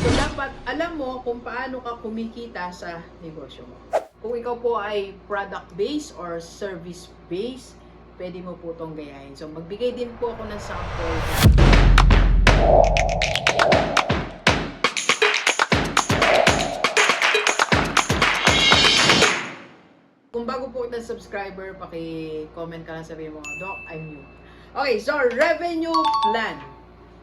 So dapat alam mo kung paano ka kumikita sa negosyo mo. Kung ikaw po ay product-based or service-based, pwede mo po itong gayahin. So magbigay din po ako ng sample. Kung bago po kita subscriber, paki-comment ka lang sabihin mo, Doc, I'm new. Okay, so revenue plan.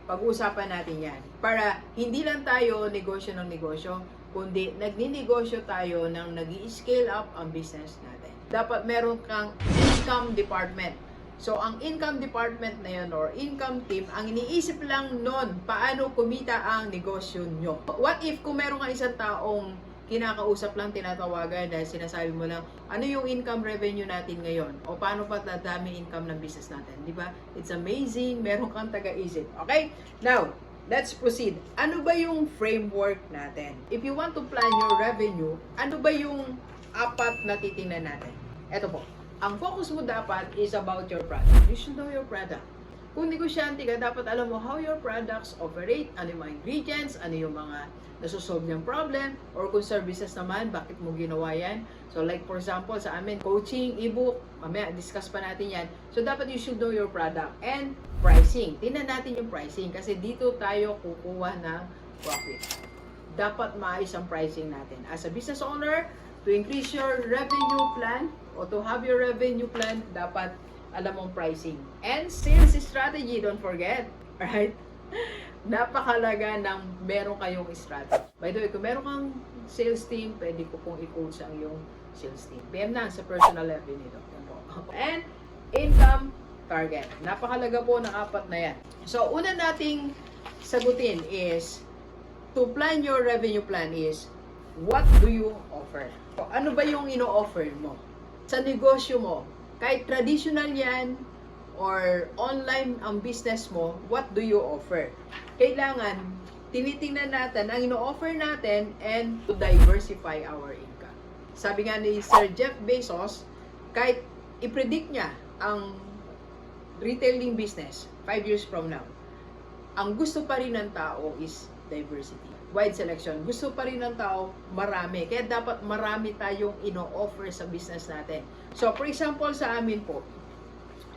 Pag-uusapan natin yan. Para hindi lang tayo negosyo ng negosyo, kundi nagninegosyo tayo ng nag scale up ang business natin. Dapat meron kang income department. So, ang income department na yun or income team, ang iniisip lang nun, paano kumita ang negosyo nyo. What if kung meron ka isang taong kinakausap lang, tinatawagan dahil sinasabi mo lang, ano yung income revenue natin ngayon? O paano pa dadami income ng business natin? Di ba? It's amazing. Meron kang taga-isip. Okay? Now, let's proceed. Ano ba yung framework natin? If you want to plan your revenue, ano ba yung apat na titingnan natin? Ito po. Ang focus mo dapat is about your product. You should know your product. Kung negosyante ka, dapat alam mo how your products operate, ano yung mga ingredients, ano yung mga nasosolve niyang problem, or kung services naman, bakit mo ginawa yan. So like for example, sa amin, coaching, ebook, mamaya discuss pa natin yan. So dapat you should know your product and pricing. Tingnan natin yung pricing kasi dito tayo kukuha ng profit. Dapat maayos ang pricing natin. As a business owner, to increase your revenue plan o to have your revenue plan, dapat alam mong pricing. And sales strategy, don't forget. Right? Napakalaga ng meron kayong strategy. By the way, kung meron kang sales team, pwede ko pong i-coach ang yung sales team. PM na sa personal level nito. And income target. Napakalaga po ng apat na yan. So, una nating sagutin is to plan your revenue plan is what do you offer? So, ano ba yung ino-offer mo? Sa negosyo mo, kahit traditional yan or online ang business mo, what do you offer? Kailangan tinitingnan natin ang ino-offer natin and to diversify our income. Sabi nga ni Sir Jeff Bezos, kahit i-predict niya ang retailing business 5 years from now, ang gusto pa rin ng tao is diversity. Wide selection. Gusto pa rin ng tao marami. Kaya dapat marami tayong ino-offer sa business natin. So, for example, sa amin po,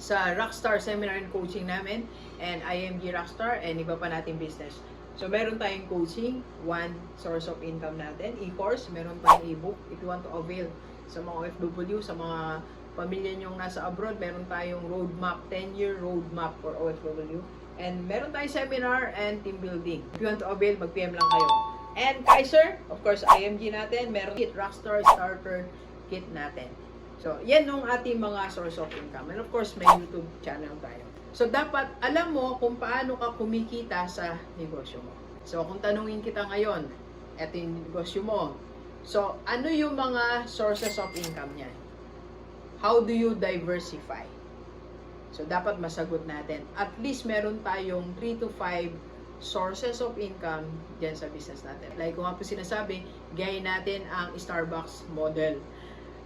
sa Rockstar Seminar and Coaching namin, and IMG Rockstar, and iba pa nating business. So, meron tayong coaching, one source of income natin. E-course, meron tayong e-book. If you want to avail sa mga OFW, sa mga pamilya nyong nasa abroad, meron tayong roadmap, 10-year roadmap for OFW. And meron tayong seminar and team building. If you want to avail, mag-PM lang kayo. And Kaiser, of course, IMG natin, meron kit Rockstar Starter Kit natin. So, yan yung ating mga source of income. And of course, may YouTube channel tayo. So, dapat alam mo kung paano ka kumikita sa negosyo mo. So, kung tanungin kita ngayon, eto yung negosyo mo. So, ano yung mga sources of income niyan? How do you diversify? So, dapat masagot natin. At least meron tayong 3 to 5 sources of income dyan sa business natin. Like kung nga po sinasabi, gayahin natin ang Starbucks model.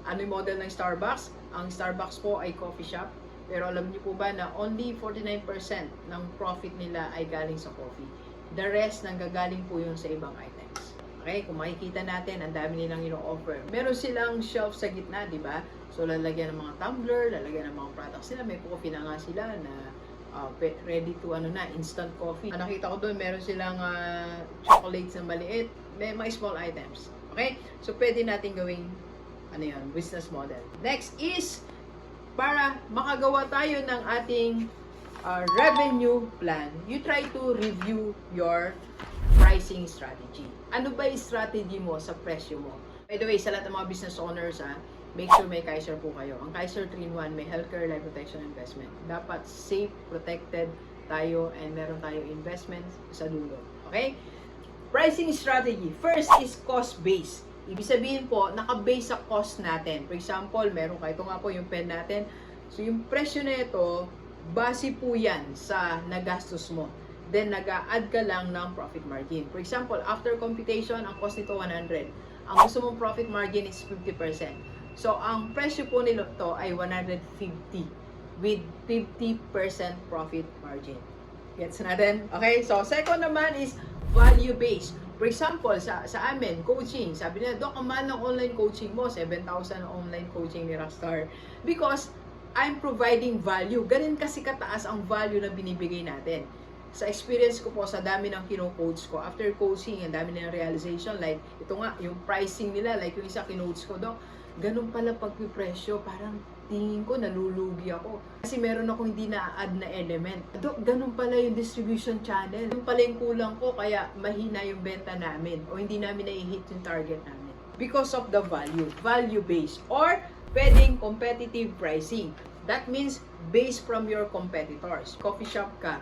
Ano yung model ng Starbucks? Ang Starbucks po ay coffee shop. Pero alam niyo po ba na only 49% ng profit nila ay galing sa coffee. The rest nanggagaling po yun sa ibang items. Okay, kung makikita natin, ang dami nilang ino-offer. Meron silang shelf sa gitna, di ba? So, lalagyan ng mga tumbler, lalagyan ng mga products nila. May coffee na nga sila na uh, ready to ano na, instant coffee. Ang nakita ko doon, meron silang uh, chocolates na maliit. May mga small items. Okay? So, pwede natin gawing ano yun, business model. Next is, para makagawa tayo ng ating uh, revenue plan, you try to review your pricing strategy. Ano ba yung strategy mo sa presyo mo? By the way, sa lahat ng mga business owners, ha, make sure may Kaiser po kayo. Ang Kaiser 3-in-1, may healthcare, life protection, investment. Dapat safe, protected tayo, and meron tayo investment sa dulo. Okay? Pricing strategy. First is cost-based. Ibig sabihin po, naka-base sa cost natin. For example, meron ka, ito nga po yung pen natin. So, yung presyo na ito, base po yan sa nagastos mo. Then, nag-add ka lang ng profit margin. For example, after computation, ang cost nito 100. Ang gusto mong profit margin is 50%. So, ang presyo po nito ay 150 with 50% profit margin. Gets natin? Okay, so second naman is value-based. For example, sa, sa amin, coaching, sabi nila, Dok, ang mahal ng online coaching mo, 7,000 ang online coaching ni Rockstar. Because I'm providing value. Ganun kasi kataas ang value na binibigay natin. Sa experience ko po, sa dami ng kino-coach ko, after coaching, ang dami ng realization, like, ito nga, yung pricing nila, like yung isa kinoach ko, Dok, ganun pala pagpipresyo, parang tingin ko nalulugi ako. Kasi meron ako hindi na-add na element. Dok, ganun pala yung distribution channel. Yung pala yung kulang ko, kaya mahina yung benta namin o hindi namin na-hit yung target namin. Because of the value, value-based or pwedeng competitive pricing. That means based from your competitors. Coffee shop ka,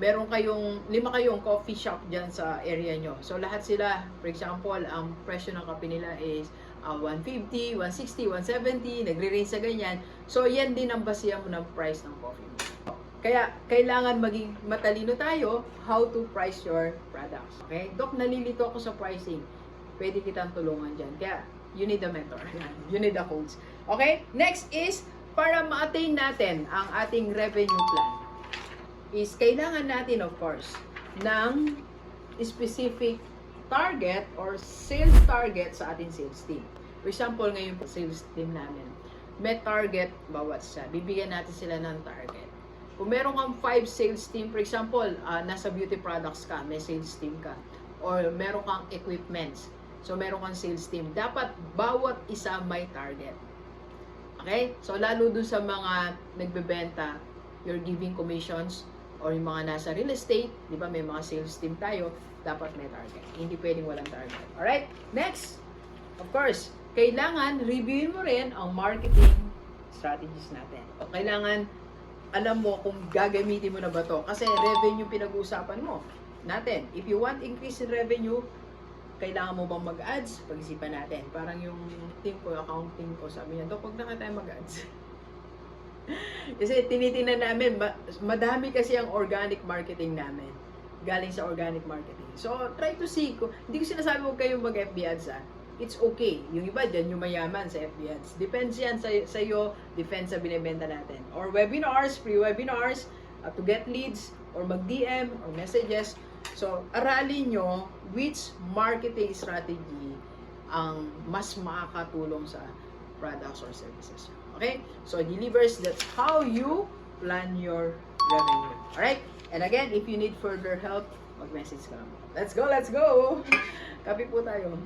meron kayong, lima kayong coffee shop dyan sa area nyo. So, lahat sila, for example, ang presyo ng kape nila is uh, 150, 160, 170, nagre-range sa ganyan. So, yan din ang basihan mo ng price ng coffee mo. Kaya, kailangan maging matalino tayo how to price your products. Okay? Dok, nalilito ako sa pricing. Pwede kitang tulungan dyan. Kaya, you need a mentor. You need a coach. Okay? Next is, para ma-attain natin ang ating revenue plan is kailangan natin of course ng specific target or sales target sa ating sales team. For example, ngayon po sales team namin, may target bawat isa. Bibigyan natin sila ng target. Kung meron kang 5 sales team, for example, ah, nasa beauty products ka, may sales team ka. Or meron kang equipments. So, meron kang sales team. Dapat bawat isa may target. Okay? So, lalo dun sa mga nagbebenta, you're giving commissions, or yung mga nasa real estate, di ba, may mga sales team tayo, dapat may target. Hindi pwedeng walang target. Alright? Next, of course, kailangan reviewin mo rin ang marketing strategies natin. O, Kailangan alam mo kung gagamitin mo na ba to. Kasi revenue pinag-uusapan mo natin. If you want increase in revenue, kailangan mo bang mag-ads? Pag-isipan natin. Parang yung team ko, accounting ko, sabi niya, Dok, huwag na tayo mag-ads. kasi tinitingnan namin, ma- madami kasi ang organic marketing namin. Galing sa organic marketing. So, try to see. Kung, hindi ko sinasabi huwag kayong mag-FB ads ah. It's okay. Yung iba dyan, yung mayaman sa FB ads. Depends yan sa, sa iyo, depends sa binibenta natin. Or webinars, free webinars, uh, to get leads, or mag-DM, or messages. So, aralin nyo which marketing strategy ang mas makakatulong sa products or services. Okay? So, delivers that's how you plan your revenue. Alright? And again, if you need further help, mag-message ka lang. Let's go, let's go! Kapi po tayo.